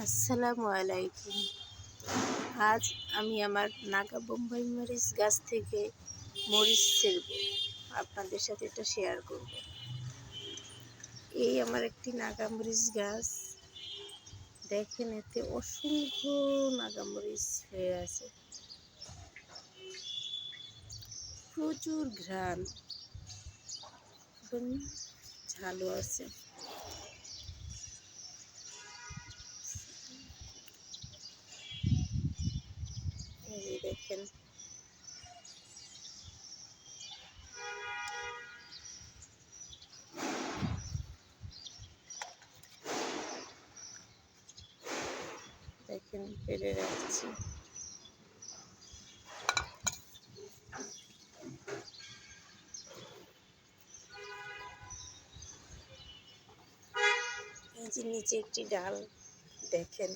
আসসালামু আলাইকুম। আজ আমি আমার নাগা বোম্বাই মরিচ গাছ থেকে মরিচ ছিলব আপনাদের সাথে এটা শেয়ার করব। এই আমার একটি নাগা মরিচ গাছ। দেখেন এতে অসংখ্য নাগা মরিচ হয়ে আছে। প্রচুর ঘ্রাণ। ঝালও আছে। দেখেন। দেখেন পেরে রাখছি নিচে একটি ডাল দেখেন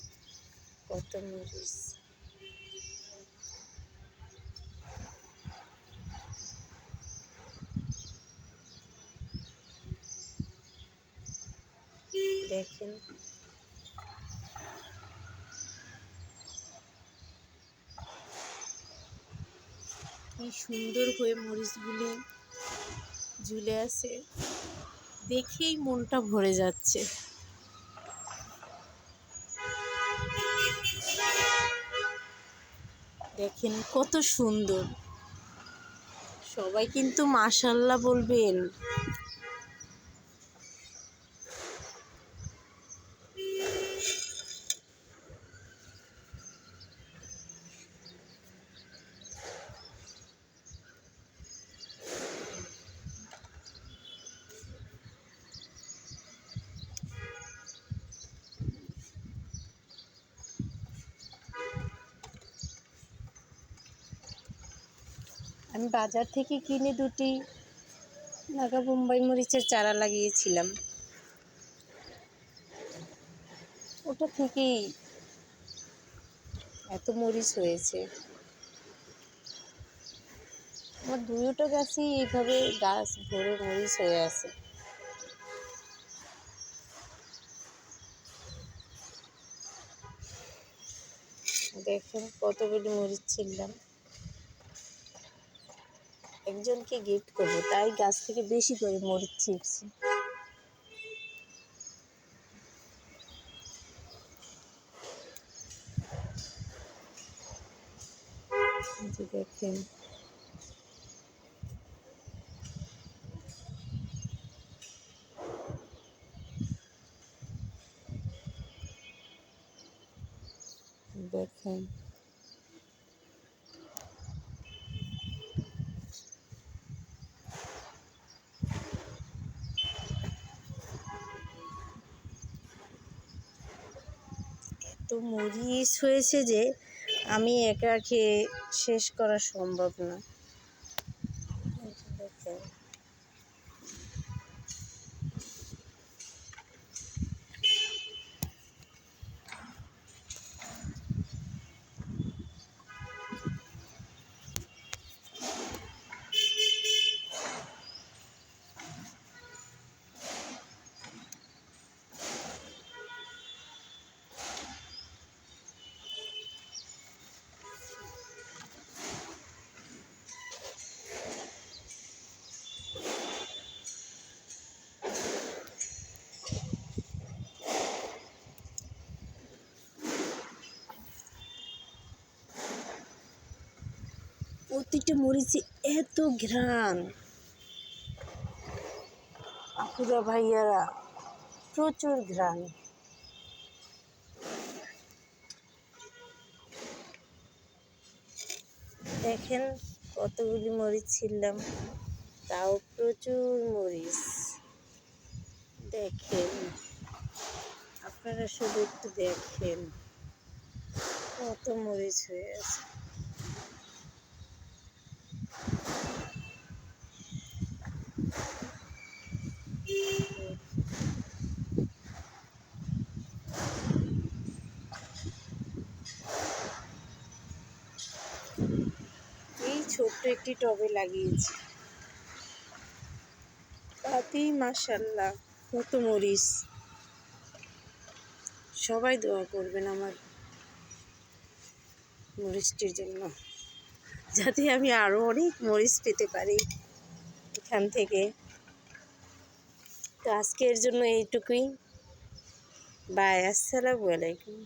কত মরিচ। দেখেন। কি সুন্দর হয়ে মরিচগুলি ঝুলে আছে। দেখেই মনটা ভরে যাচ্ছে। দেখেন কত সুন্দর। সবাই কিন্তু মাশাল্লাহ বলবেন। আমি বাজার থেকে কিনে দুটি নাগা বোম্বাই মরিচের চারা লাগিয়েছিলাম। ওটা থেকেই এত মরিচ হয়েছে। আমার দুটো গাছই এইভাবে গাছ ভরে মরিচ হয়ে আছে। দেখুন কতগুলি মরিচ ছিললাম একজনকে গিফট করব তাই গাছ থেকে বেশি করে মরিচ ছিপছি যে দেখেন। দেখেন। এত মরিচ হয়েছে যে আমি একা খেয়ে শেষ করা সম্ভব না। প্রতিটা মরিচে এত ঘ্রাণ। আপুরা, ভাইয়ারা, প্রচুর ঘ্রাণ। দেখেন কতগুলি মরিচ ছিলাম তাও প্রচুর মরিচ। দেখেন, আপনারা শুধু একটু দেখেন কত মরিচ হয়ে আছে। এই ছোট্ট একটি টবে লাগিয়েছি। তাতেই মাসাল্লাহ কত মরিচ সবাই দোয়া করবেন আমার মরিচটির জন্য, যাতে আমি আরও অনেক মরিচ পেতে পারি এখান থেকে। তো আজকের জন্য এইটুকুই। বাই, আসসালামু আলাইকুম।